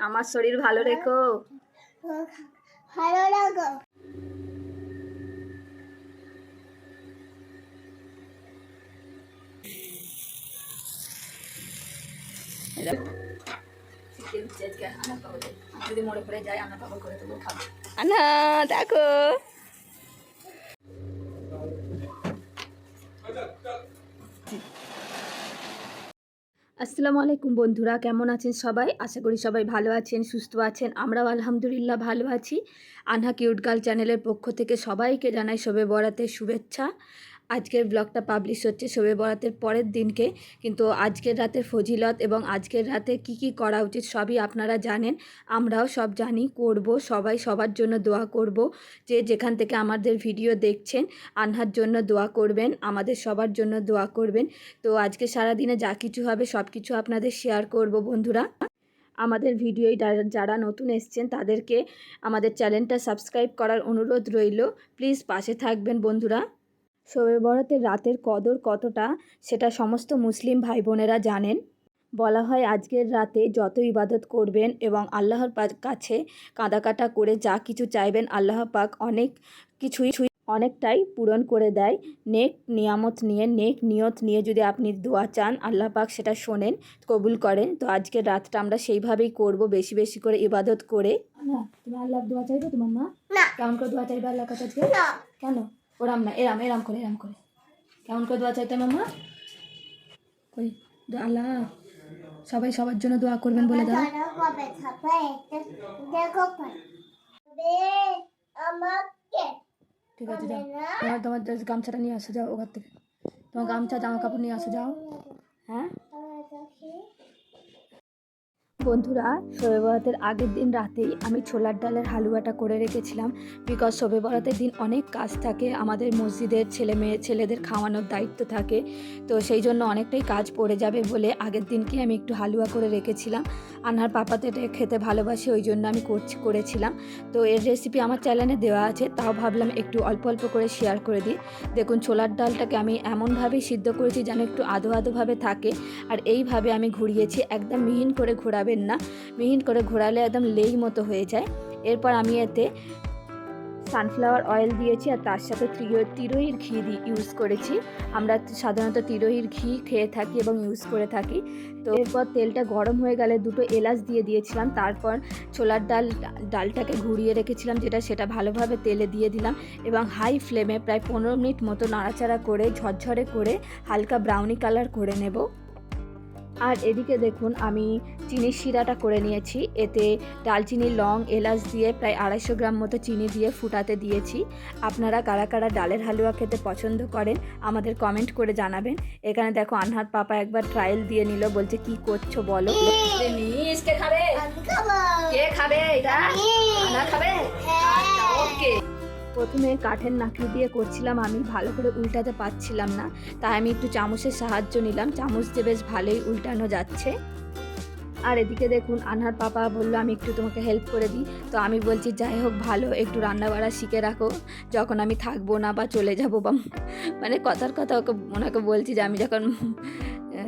আমার শরীর ভালো রেখো। ভালো তবু আনা দেখো। আসসালামু আলাইকুম বন্ধুরা, কেমন আছেন সবাই? আশা করি সবাই ভালো আছেন, সুস্থ আছেন। আমরাও আলহামদুলিল্লাহ ভালো আছি। আনহা কিউট গার্ল চ্যানেলের পক্ষ থেকে সবাইকে জানাই শবে বরাতে শুভেচ্ছা। আজকের ব্লগটা পাবলিশ হচ্ছে শবে বরাতের পরের দিনকে। কিন্তু আজকের রাতের ফজিলত এবং আজকের রাতে কি কি করা উচিত সবই আপনারা জানেন। আমরাও সব জানি, করব, সবাই সবার জন্য দোয়া করব যে যেখান থেকে আমাদের ভিডিও দেখছেন, আনহার জন্য দোয়া করবেন, আমাদের সবার জন্য দোয়া করবেন। তো আজকে সারাদিনে যা কিছু হবে সব কিছু আপনাদের শেয়ার করব বন্ধুরা। আমাদের ভিডিও যারা নতুন এসছেন তাদেরকে আমাদের চ্যানেলটা সাবস্ক্রাইব করার অনুরোধ রইল। প্লিজ পাশে থাকবেন বন্ধুরা। শবে বরাতের রাতের কদর কতটা সেটা সমস্ত মুসলিম ভাই বোনেরা জানেন। বলা হয় আজকের রাতে যত ইবাদত করবেন এবং আল্লাহর পা- কাছে কাঁদাকাটা করে যা কিছু চাইবেন আল্লাহ পাক অনেক কিছুই অনেকটাই পূরণ করে দেয়। নেক নিয়ামত নিয়ে নেক নিয়ত নিয়ে যদি আপনি দোয়া চান আল্লাহ পাক সেটা শোনেন কবুল করেন তো আজকের রাতটা আমরা সেইভাবেই করব বেশি বেশি করে ইবাদত করে। না তুমি আল্লাহ দোয়া চাইবে তোমার মা? কেমন করে দোয়া চাইবে আল্লাহ কাছে কেন? ওরাম না এরাম এরাম করে এরাম করে। কেমন করে দোয়া চাইতে মামা দোয়া আল্লাহ সবাই সবার জন্য দোয়া করবেন বলে দাও। ঠিক আছে যাও। তোমার তোমার গামছাটা নিয়ে আসো যাও ওখান থেকে। তোমার গামছা জামা কাপড় নিয়ে আসো যাও। হ্যাঁ? বন্ধুরা, শবে বরাতের আগের দিন রাতেই আমি ছোলার ডালের হালুয়াটা করে রেখেছিলাম বিকজ শবে বরাতের দিন অনেক কাজ থাকে, আমাদের মসজিদের ছেলে মেয়ে ছেলেদের খাওয়ানোর দায়িত্ব থাকে, তো সেই জন্য অনেকটাই কাজ পড়ে যাবে বলে আগের দিনকে আমি একটু হালুয়া করে রেখেছিলাম। আনার পাপাতে এটা খেতে ভালোবাসে, ওই জন্য আমি করছি করেছিলাম। তো এর রেসিপি আমার চ্যানেলে দেওয়া আছে, তাও ভাবলাম একটু অল্প অল্প করে শেয়ার করে দিই। দেখুন, ছোলার ডালটাকে আমি এমনভাবেই সিদ্ধ করেছি যেন একটু আধো আধোভাবে থাকে, আর এইভাবে আমি ঘুরিয়েছি, একদম মিহিন করে ঘোরাবেন না। মিহিন করে ঘোরালে একদম লেই মতো হয়ে যায়। এরপর আমি এতে সানফ্লাওয়ার অয়েল দিয়েছি আর তার সাথে তিরো- তিরোহির ঘি দি ইউজ করেছি। আমরা সাধারণত তিরোহির ঘি খেয়ে থাকি এবং ইউজ করে থাকি। তো এরপর তেলটা গরম হয়ে গেলে দুটো এলাচ দিয়ে দিয়েছিলাম। তারপর ছোলার ডাল ডালটাকে ঘুরিয়ে রেখেছিলাম যেটা সেটা ভালোভাবে তেলে দিয়ে দিলাম এবং হাই ফ্লেমে প্রায় পনেরো মিনিট মতো নাড়াচাড়া করে ঝরঝরে করে হালকা ব্রাউনি কালার করে নেব। আর এদিকে দেখুন আমি চিনির শিরাটা করে নিয়েছি। এতে ডালচিনি লং এলাচ দিয়ে প্রায় আড়াইশো গ্রাম মতো চিনি দিয়ে ফুটাতে দিয়েছি। আপনারা কারা কারা ডালের হালুয়া খেতে পছন্দ করেন আমাদের কমেন্ট করে জানাবেন। এখানে দেখো আনহার পাপা একবার ট্রায়াল দিয়ে নিল বলছে কি করছ বলো? কে খাবে। কে খাবে এটা? খাবে? হ্যাঁ। ওকে। প্রথমে কাঠের নাকড়ি দিয়ে করছিলাম, আমি ভালো করে উল্টাতে পারছিলাম না। তাই আমি একটু চামচের সাহায্য নিলাম। চামচ দিয়ে বেশ ভালোই উল্টানো যাচ্ছে। আর এদিকে দেখুন, আনহার পাপা বলল, আমি একটু তোমাকে হেল্প করে দিই। তো আমি বলছি, যাই হোক, ভালো, একটু রান্না বাড়া শিখে রাখো। যখন আমি থাকব না বা চলে যাব বা মানে কথার কথা ওকে, ওনাকে বলছি যে, আমি যখন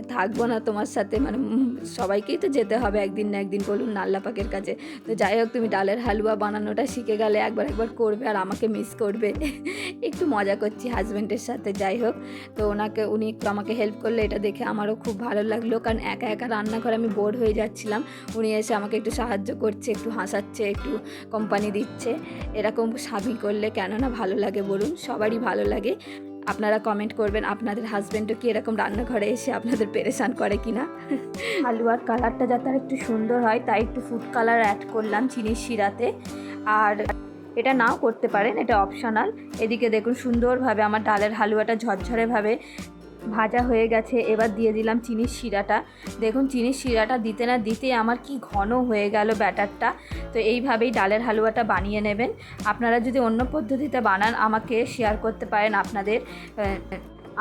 থাকব না তোমার সাথে মানে সবাইকেই তো যেতে হবে একদিন না একদিন বলুন না আল্লাহ পাকের কাছে। তো যাই হোক, তুমি ডালের হালুয়া বানানোটা শিখে গেলে একবার একবার করবে আর আমাকে মিস করবে। একটু মজা করছি হাজব্যান্ডের সাথে, যাই হোক। তো ওনাকে, উনি একটু আমাকে হেল্প করলে এটা দেখে আমারও খুব ভালো লাগল। কারণ একা একা রান্নাঘরে আমি বোর হয়ে যাচ্ছিলাম। উনি এসে আমাকে একটু সাহায্য করছে, একটু হাসাচ্ছে, একটু কোম্পানি দিচ্ছে। এরকম স্বামী করলে কেননা ভালো লাগে বলুন, সবারই ভালো লাগে। আপনারা কমেন্ট করবেন আপনাদের হাজবেন্ডও কি এরকম রান্নাঘরে এসে আপনাদের পেরেশান করে কি না হালুয়ার কালারটা যাতে আর একটু সুন্দর হয়, তাই একটু ফুড কালার অ্যাড করলাম চিনির শিরাতে। আর এটা নাও করতে পারেন, এটা অপশনাল এদিকে দেখুন সুন্দরভাবে আমার ডালের হালুয়াটা ঝরঝরেভাবে ভাজা হয়ে গেছে, এবার দিয়ে দিলাম চিনির শিরাটা। দেখুন, চিনির শিরাটা দিতে না দিতে আমার কি ঘন হয়ে গেল ব্যাটারটা। তো এইভাবেই ডালের হালুয়াটা বানিয়ে নেবেন। আপনারা যদি অন্য পদ্ধতিতে বানান, আমাকে শেয়ার করতে পারেন আপনাদের।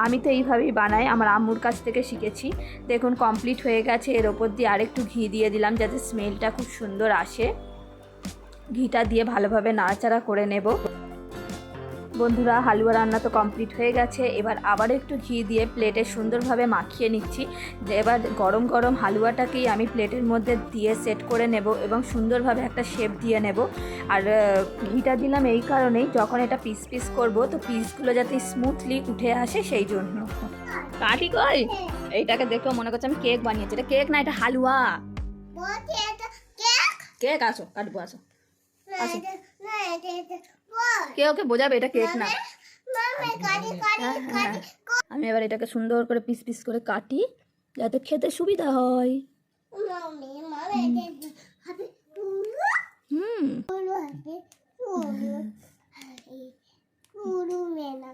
আমি তো এইভাবেই বানাই, আমার আম্মুর কাছ থেকে শিখেছি। দেখুন কমপ্লিট হয়ে গেছে। এর ওপর দিয়ে আরেকটু ঘি দিয়ে দিলাম, যাতে স্মেলটা খুব সুন্দর আসে। ঘিটা দিয়ে ভালোভাবে নাড়াচাড়া করে নেব। বন্ধুরা হালুয়া রান্না তো কমপ্লিট হয়ে গেছে। এবার আবার একটু ঘি দিয়ে প্লেটে সুন্দরভাবে মাখিয়ে নিচ্ছি। যে এবার গরম গরম হালুয়াটাকেই আমি প্লেটের মধ্যে দিয়ে সেট করে নেব এবং সুন্দরভাবে একটা শেপ দিয়ে নেব। আর ঘিটা দিলাম এই কারণেই যখন এটা পিস পিস করব তো পিসগুলো যাতে স্মুথলি উঠে আসে সেই জন্য। কাটি কই? এইটাকে দেখেও মনে করছে আমি কেক বানিয়েছি। এটা কেক না এটা হালুয়া। কেক কেক আসো কাটবো আসো। না কে ওকে বোঝাবে এটা কেক না হ্যাঁ, হ্যাঁ। আমি এবার এটাকে সুন্দর করে পিস পিস করে কাটি যাতে খেতে সুবিধা হয় হুম মেনা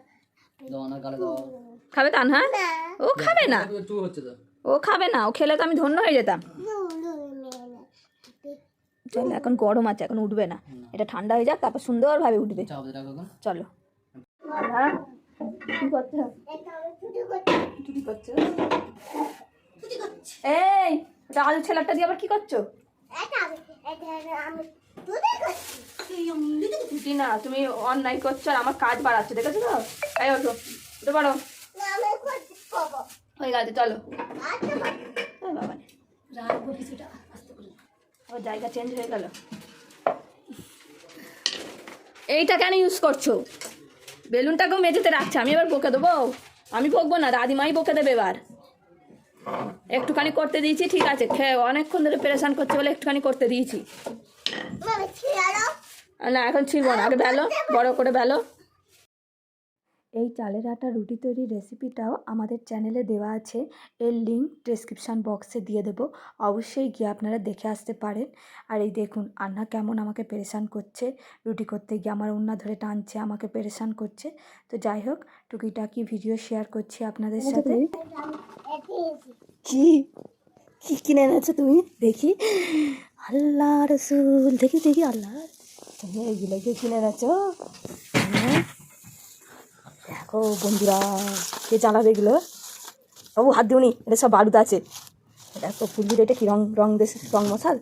খাবে তান হ্যাঁ না ও খাবে না ও খাবে না ও খেলে তো আমি ধন্য হয়ে যেতাম মেনা চলো এখন গরম আছে এখন উঠবে না। এটা ঠান্ডা হয়ে যাক তারপর সুন্দরভাবে উঠবে। চলো। এটা এই ওটা আলু ছেলেটা দিয়ে আবার কি করছ? এটা এটা না তুমি অন্যায় করছ আর আমার কাজ বাড়াচ্ছ দেখেছ তো? এই ওঠো উঠে পারো হয়ে গেছে চলো। বাবা কিছুটা ও জায়গা চেঞ্জ হয়ে গেল। এইটা কেন ইউজ করছ? বেলুনটাকেও মেঝেতে রাখছে আমি এবার বকে দেবো? আমি বকবো না দাদিমাই বকে দেবে এবার। একটুখানি করতে দিয়েছি ঠিক আছে খেয়ে অনেকক্ষণ ধরে পেরেশান করছে বলে একটুখানি করতে দিয়েছি। না এখন ছিলব না আগে বেলো বড় করে বেলো। এই চালের আটা রুটি তৈরির রেসিপিটাও আমাদের চ্যানেলে দেওয়া আছে। এর লিঙ্ক ডেসক্রিপশান বক্সে দিয়ে দেবো। অবশ্যই গিয়ে আপনারা দেখে আসতে পারেন। আর এই দেখুন আন্না কেমন আমাকে পেরেশান করছে। রুটি করতে গিয়ে আমার উন্না ধরে টানছে আমাকে পেরেশান করছে। তো যাই হোক টুকিটাকি ভিডিও শেয়ার করছি আপনাদের সাথে। কি? কি কিনে এনেছো তুমি? দেখি। আল্লাহ রসুল। দেখি দেখি আল্লাহ। তুমি এইগুলো কি কিনে এনেছো? হ্যাঁ? দেখো বন্ধুরা কে চালাবে এগুলো? বাবু হাত দিওনি এটা সব বারুদ আছে। দেখো ফুলগুলো এটা কি রং রং দেশ রং মশাল?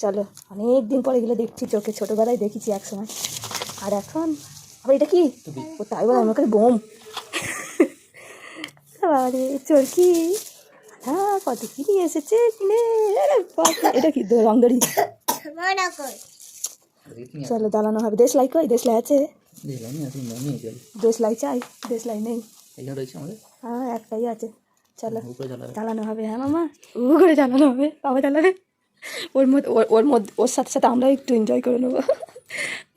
চলো অনেক দিন পরে এগুলো দেখছি চোখে ছোটোবেলায় দেখেছি এক সময় আর এখন আবার এটা কি? ও তাই বলে আমার কাছে বোম। আরে চরকি হ্যাঁ কত কি নিয়ে এসেছে কিনে? এটা কি রং দড়ি চলো দাঁড়ানো হবে। দেশ লাই কই? দেশ লাই আছে। দেখলাম আমি আসি আমি চল দেশ চাই দেশ লাই নেই এখানে রয়েছে আমাদের হ্যাঁ একটাই আছে চলো জ্বালানো হবে হ্যাঁ মামা ও করে জ্বালানো হবে বাবা জ্বালাবে ওর মধ্যে ওর- ওর মধ্যে ওর সাথে সাথে আমরাও একটু এনজয় করে নেব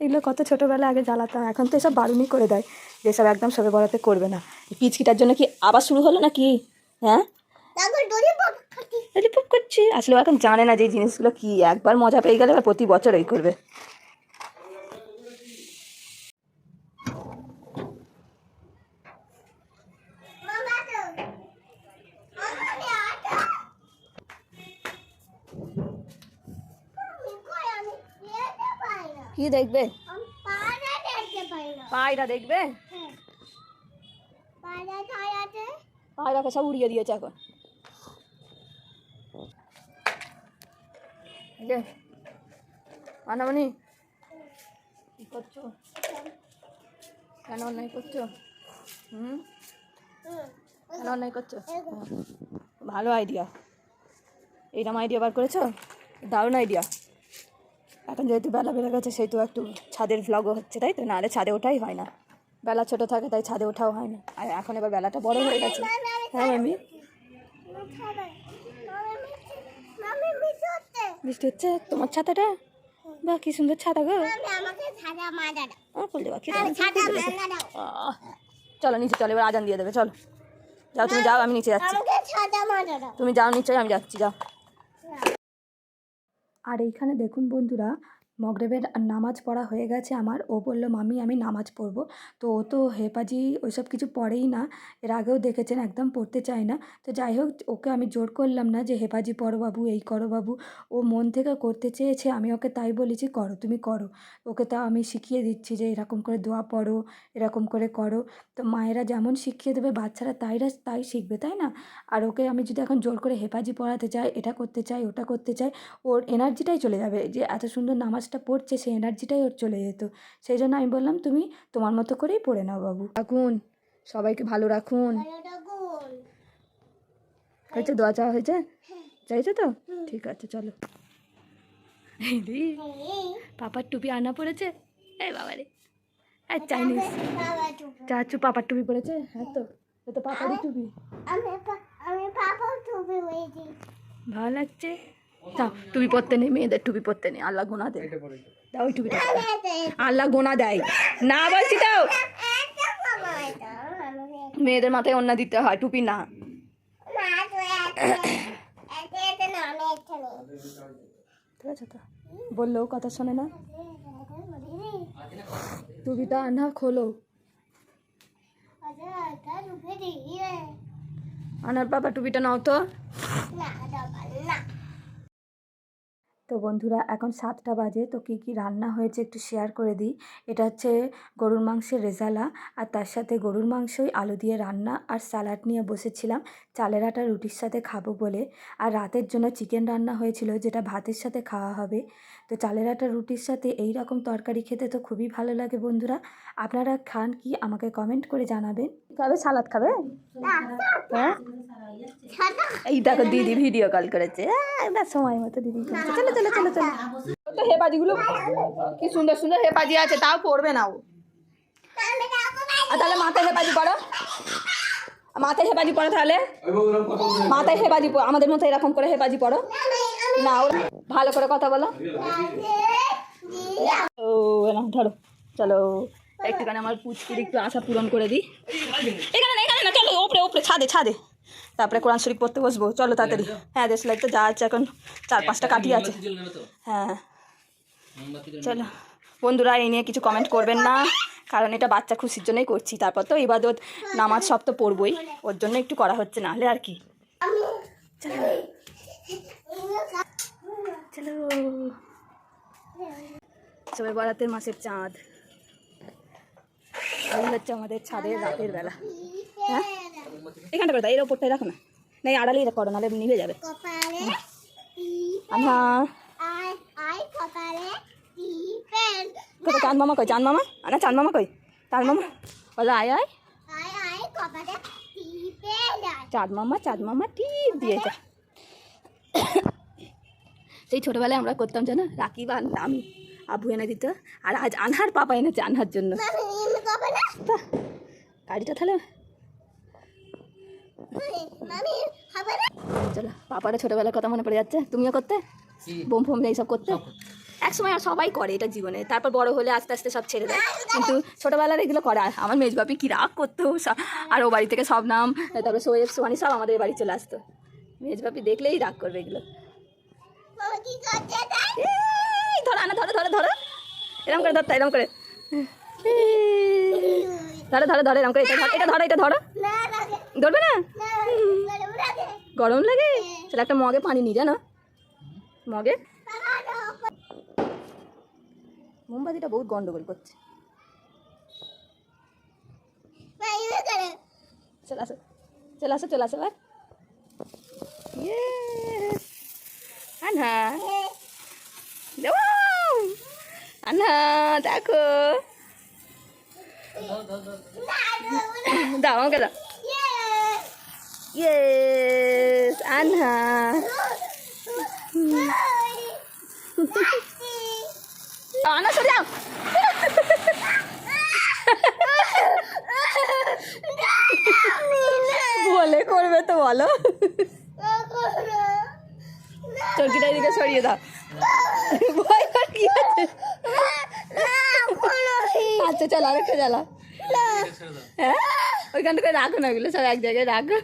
এগুলো কত ছোটোবেলা আগে জ্বালাতাম এখন তো এসব বারুনি করে দেয় যেসব একদম সবে বড়াতে করবে না পিচকিটার জন্য কি আবার শুরু হলো নাকি হ্যাঁ ললিপপ করছি আসলে ও এখন জানে না যে এই জিনিসগুলো কি একবার মজা পেয়ে গেলে প্রতি বছর এই করবে মামা তো মামা আমি আটা আমি কই আমি যেতে পারি না কি দেখবে? পায়রা দেখবে? হ্যাঁ। পায়রাকে সব উড়িয়ে দিয়েছে এখন। এই কি করছ? কেন অন্যায় করছ? হুম? হুম। কেন অন্যায় করছ? ভালো আইডিয়া এইরকম আইডিয়া বার করেছ? দারুণ আইডিয়া এখন যেহেতু বেলা বেড়ে গেছে সেহেতু একটু ছাদের ভ্লগও হচ্ছে তাই তো? নাহলে ছাদে ওঠাই হয় না। বেলা ছোট থাকে তাই ছাদে ওঠাও হয় না। আর এখন এবার বেলাটা বড় হয়ে গেছে। হ্যাঁ হচ্ছে বৃষ্টি হচ্ছে? তোমার ছাতাটা? বাহ কি সুন্দর ছাতা গো। আমি চলো নিচে চলো এবার আজান দিয়ে দেবে চলো। যাও তুমি যাও আমি নিচে যাচ্ছি। তুমি যাও নিচে আমি যাচ্ছি যাও। আর এইখানে দেখুন বন্ধুরা মগরেবের নামাজ পড়া হয়ে গেছে আমার। ও বলল, মামি, আমি নামাজ পড়ব। তো ও তো হেপাজি ওইসব কিছু পড়েই না। এর আগেও দেখেছেন, একদম পড়তে চায় না। তো যাই হোক, ওকে আমি জোর করলাম না যে হেপাজি পড়ো বাবু, এই করো বাবু। ও মন থেকে করতে চেয়েছে, আমি ওকে তাই বলেছি, করো, তুমি করো। ওকে তা আমি শিখিয়ে দিচ্ছি যে, এরকম করে দোয়া পড়ো, এরকম করে করো। তো মায়েরা যেমন শিখিয়ে দেবে, বাচ্চারা তাইরা তাই শিখবে, তাই না? আর ওকে আমি যদি এখন জোর করে হেপাজি পড়াতে চাই, এটা করতে চাই, ওটা করতে চাই, ওর এনার্জিটাই চলে যাবে। যে, এত সুন্দর নামাজ নামাজটা পড়ছে সেই এনার্জিটাই ওর চলে যেত। সেই জন্য আমি বললাম তুমি তোমার মতো করেই পড়ে নাও বাবু। রাখুন। সবাইকে ভালো রাখুন। হয়েছে দোয়া চাওয়া হয়েছে? চাইছে তো? ঠিক আছে চলো। এই রে, পাপার টুপি আনা পড়েছে? এই বাবা রে। এই চাইনিজ। বাবা চাচু পাপার টুপি পড়েছে? হ্যাঁ তো? এ তো পাপারই টুপি। আমি আমি পাপা টুপি হয়েছি ভালো লাগছে? যাও টুপি পরতে নেই মেয়েদের টুপি পরতে নেই আল্লাহ গোনা দেয়। দাও ওই টুপিটা। আল্লাহ গোনা দেয়। না বলছি তো। আমি মেয়েদের মাথায় অন্য দিতে হয়, টুপি না। না তো না তো বললেও কথা শোনে না। টুপিটা আনা খোলো। আনার বাবা টুপিটা নাও তো। না। তো বন্ধুরা এখন সাতটা বাজে তো কী কী রান্না হয়েছে একটু শেয়ার করে দিই। এটা হচ্ছে গরুর মাংসের রেজালা আর তার সাথে গরুর মাংসই আলু দিয়ে রান্না আর স্যালাড নিয়ে বসেছিলাম। চালের আটা রুটির সাথে খাব বলে। আর রাতের জন্য চিকেন রান্না হয়েছিল যেটা ভাতের সাথে খাওয়া হবে। তো চালের আটা রুটির সাথে এই রকম তরকারি খেতে তো খুবই ভালো লাগে বন্ধুরা। আপনারা খান কি আমাকে কমেন্ট করে জানাবেন। খাবে? সালাদ খাবে। হ্যাঁ? এই দেখো দিদি ভিডিও কল করেছে। সময় মতো দিদি চলো চলো চলো চলো তো হেপাজিগুলো কি সুন্দর সুন্দর হেপাজি আছে, তাও পড়বে না ও। আর তাহলে মাথায় হেপাজি পড়ো। মাথায় হেপাজি পড়ো তাহলে। মাথায় হেপাজি পড়ো, আমাদের মতো এরকম করে হেপাজি পড়ো। না, ওরা ভালো করে কথা বলো। ও ধরো। চলো, একটুখানি আমার পুচকির একটু আশা পূরণ করে দিই। এখানে না এখানে না, চলো, ওপরে ওপরে, ছাদে ছাদে। তারপরে কোরআন শরীফ পড়তে বসবো। চলো তাড়াতাড়ি। হ্যাঁ দেশ লাইট তো যা আছে এখন চার পাঁচটা কাঠি আছে। হ্যাঁ। চলো। বন্ধুরা এই নিয়ে কিছু কমেন্ট করবেন না কারণ এটা বাচ্চা খুশির জন্যই করছি। তারপর তো ইবাদত নামাজ সব তো পড়বই। ওর জন্য একটু করা হচ্ছে না হলে আর কি। চলো। চলো। সবাই বরাতের মাসের চাঁদ। এই হচ্ছে আমাদের ছাদের রাতের বেলা। হ্যাঁ? এখানটা করে দাও এর ওপরটাই রাখো না। না আড়ালেই করো নাহলে নিভে যাবে। কোথায় চাঁদ মামা কই চাঁদ মামা? আনা চাঁদ মামা কই? চাঁদ মামা? বলো আয় আয়। চাঁদ মামা চাঁদ মামা টিপ দিয়েছে। সেই ছোটোবেলায় আমরা করতাম জানো রাকিব আর আমি আবু এনে দিত। আর আজ আনহার পাপা এনেছে আনহার জন্য। গাড়িটা তাহলে না চলো পাপারা ছোটোবেলার কথা মনে পড়ে যাচ্ছে। তুমিও করতে? বোম ফোম এইসব করতে? এক সময় আর সবাই করে এটা জীবনে। তারপর বড় হলে আস্তে আস্তে সব ছেড়ে দেয়। কিন্তু ছোটোবেলার এগুলো করে আমার মেজবাপি কী রাগ করতো সব- আর ও বাড়ি থেকে সব নাম তারপরে সোয়েব সোহানি সব আমাদের বাড়ি চলে আসতো। মেজবাপি দেখলেই রাগ করবে এগুলো। ধরো আনা ধরো ধরো ধরো। এরকম করে ধরতে এরকম করে। ধরো ধরো ধরো এরকম করে। এটা ধরো এটা ধরো এটা ধরো। ধরবে না? না গরম লাগে। সেটা একটা মগে পানি নিয়ে জানো মগে? মোমবাতিটা বহুত গন্ডগোল করছে। চলে আসো। চলে আসো চলে আসো এবার আনহা দেখো। দাও আমাকে দাও। ইয়েস আনহা আনা সরে যাও বলে করবে তো বলো। চরকিটা এদিকে সরিয়ে দাও। ভয় কি আছে। আচ্ছা চলো আরেকটা জ্বালা। হ্যাঁ? ওইখান থেকে রাখো না ওগুলো সব এক জায়গায় রাখো।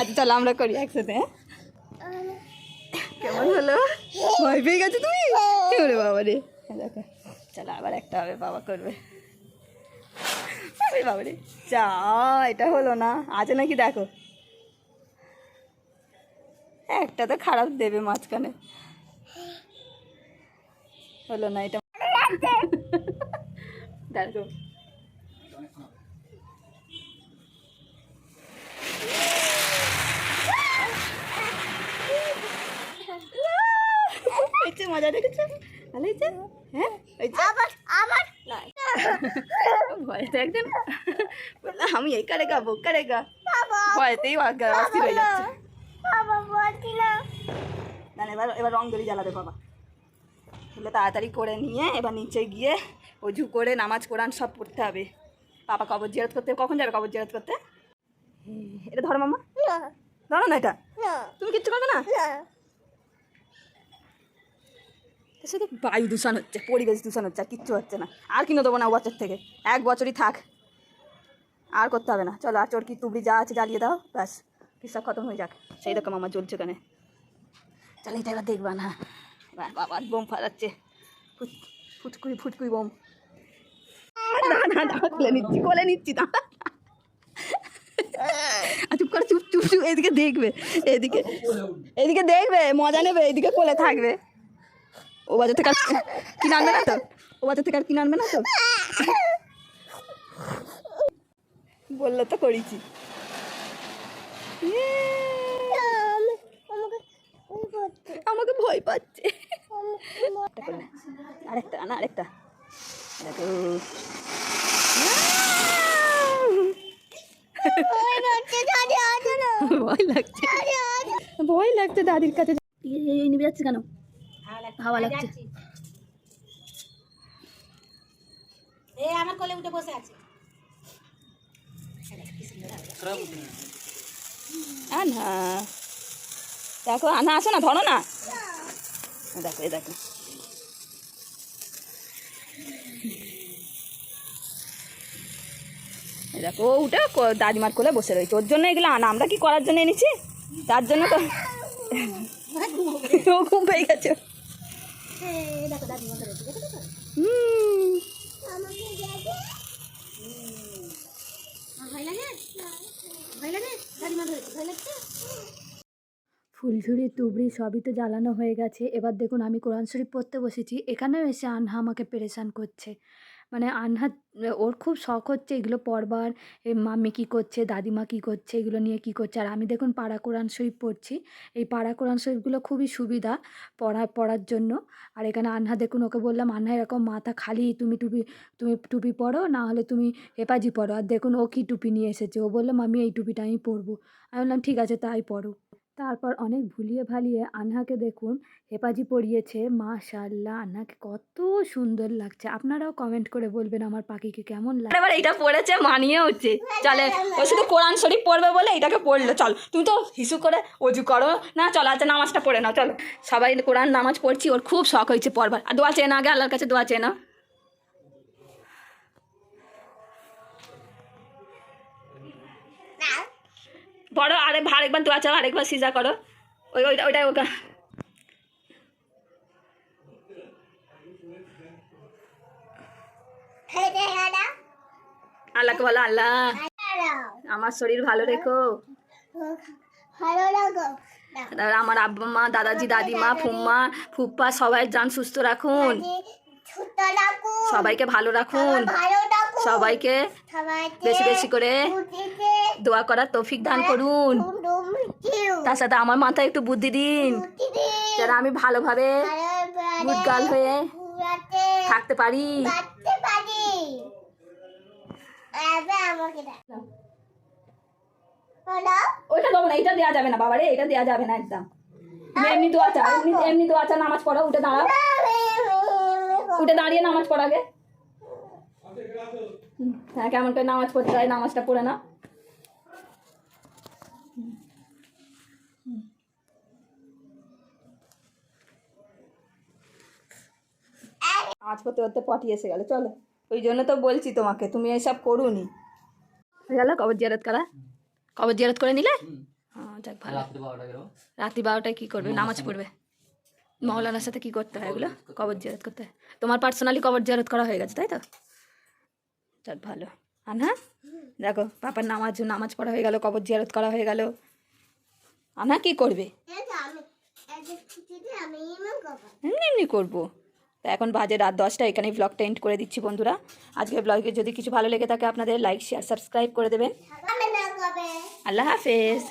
আচ্ছা চলো আমরা করি একসাথে হ্যাঁ? কেমন হলো? ভয় পেয়ে গেছো তুমি? ওরে বাবা রে? দেখো। চলো আবার একটা হবে বাবা করবে। বাবা রে চা এটা হলো না আছে নাকি দেখো? একটা তো খারাপ দেবে মাঝখানে। হলো না এটা দেখো। মজা দেখেছ ভালো হয়েছে? হ্যাঁ আবার আবার? ভয়তে একদম বললাম আমি এই বোক কারেগা বাবা ভয়তেই অস্থির হয়ে যাচ্ছে। না। না না, এবার এবার রং দড়ি জ্বালাবে বাবা। তাহলে তাড়াতাড়ি করে নিয়ে এবার নিচে গিয়ে অজু করে নামাজ কোরআন সব পড়তে হবে। পাপা কবর জিয়ারত করতে কখন যাবে কবর জিয়ারত করতে? এটা ধরো মামা। না। ধরো না এটা। তুমি কিচ্ছু করবে না। এর সাথে বায়ু দূষণ হচ্ছে পরিবেশ দূষণ হচ্ছে আর কিচ্ছু হচ্ছে না। আর কিনে দেবো না বছর থেকে? এক বছরই থাক। আর করতে হবে না। চলো আর চরকি তুবড়ি যা আছে জ্বালিয়ে দাও ব্যাস। কিসব খতম হয়ে যাক? সেই রকম আমার জ্বলছে ওখানে। চলো এটা এবার দেখবা না। বাহ, বাবা বোম ফাটাচ্ছে ফুট ফুটকুই ফুটকুই বোম। না না কোলে নিচ্ছি কোলে নিচ্ছি চুপ চুপ চুপ চুপ এদিকে দেখবে এদিকে এদিকে দেখবে মজা নেবে এদিকে কোলে থাকবে। ও বাজার থেকে আর কিনে আনবে না তো? ও বাজার থেকে আর কিনে আনবে না তো? বলল তো করেছি। আমাকে ভয় পাচ্ছে। আরেকটা না আরেকটা। ভয় লাগছে। ভয় লাগছে দাদির কাছে। এই যাচ্ছে কেন? হাওয়া লাগছে। এ আমার কোলে উঠে বসে আছে। আনা দেখো আনা আসো না ধরো না। দেখো দেখো। দেখো ও উঠে দাদিমার কোলে বসে রয়েছে। ওর জন্য এগুলো আনা আমরা কি করার জন্য এনেছি? তার জন্য তো ও ঘুম পেয়ে গেছে। ফুলঝুরি, তুবড়ি সবই তো জ্বালানো হয়ে গেছে। এবার দেখুন, আমি কোরআন শরীফ পড়তে বসেছি। এখানেও এসে আনহা আমাকে পেরেশান করছে। মানে আনহা ওর খুব শখ হচ্ছে এগুলো পড়বার। মাম্মি কী করছে, দাদিমা কী করছে, এগুলো নিয়ে কী করছে। আর আমি দেখুন পাড়া কোরআন শরীফ পড়ছি। এই পাড়া কোরআন শরীফগুলো খুবই সুবিধা পড়া, পড়ার জন্য। আর এখানে আনহা, দেখুন ওকে বললাম, আনহা, এরকম মাথা খালি, তুমি টুপি তুমি টুপি পড়ো না হলে তুমি হেপাজি পড়ো আর দেখুন ও কী টুপি নিয়ে এসেছে। ও বলল, মাম্মি, এই টুপিটা আমি পরবো। আমি বললাম, ঠিক আছে, তাই পড়ো তারপর অনেক ভুলিয়ে ভালিয়ে আনহাকে দেখুন হেপাজি পরিয়েছে। মাশাল্লাহ আনহাকে কত সুন্দর লাগছে। আপনারাও কমেন্ট করে বলবেন আমার পাখিকে কেমন লাগে এবার এইটা পড়েছে, মানিয়ে হচ্ছে। চলে, ও শুধু কোরআন শরীফ পড়বে বলে এটাকে পড়ল। চল, তুমি তো হিসু করে অজু করো। না, চল আচ্ছা নামাজটা পড়ে নাও, চলো। সবাই কোরআন নামাজ পড়ছি, ওর খুব শখ হয়েছে পড়বার। আর দোয়া চেয়ে না আগে, আল্লাহর কাছে দোয়া চেয়ে না পড়ো আরেক আরেকবার দোয়া চাও আরেকবার সিজা করো। ওই ওইটা ওইটা ওটা আল্লাহকে বলো আল্লাহ। আমার শরীর ভালো রেখো। আমার আব্বা মা দাদাজি দাদিমা ফুম্মা ফুপ্পা সবাই যান সুস্থ রাখুন। সবাইকে ভালো রাখুন। সবাইকে বেশি বেশি করে দোয়া করার তৌফিক দান করুন তার সাথে আমার মাথায় একটু বুদ্ধি দিন যেন আমি ভালোভাবে ভালো গুড গার্ল হয়ে থাকতে পারি ওইটা দেবো না এটা দেওয়া যাবে না বাবারে এটা দেওয়া যাবে না একদম এমনি দোয়া চা এমনি এমনি দোয়া চা নামাজ পড়ো উঠে দাঁড়াও উঠে দাঁড়িয়ে নামাজ পড়ো আগে হুম, হ্যাঁ কেমন করে নামাজ পড়তে হয় নামাজটা পড়ে নাও নামাজ পড়তে পড়তে পটি এসে গেল চলো। ওই জন্য তো বলছি তোমাকে তুমি এসব করুনি। গেল? কবর জিয়ারত করা? কবর জিয়ারত করে নিলে? যাক ভালো। রাত্রে বারোটায় কী করবে? নামাজ পড়বে। মৌলানার সাথে কী করতে হয় এগুলো? কবর জিয়ারত করতে। হয় তোমার পার্সোনালি কবর জিয়ারত করা হয়ে গেছে তাই তো? চল ভালো। আর হ্যাঁ দেখো পাপার নামাজ নামাজ পড়া হয়ে গেল কবর জিয়ারত করা হয়ে গেল। আনা কি করবে? এমনি এমনি করব। তা এখন বাজে রাত দশটা এখানে ব্লগটা এন্ড করে দিচ্ছি বন্ধুরা। আজকের ব্লগে যদি কিছু ভালো লেগে থাকে আপনাদের লাইক শেয়ার সাবস্ক্রাইব করে দেবেন। আল্লাহ হাফেজ।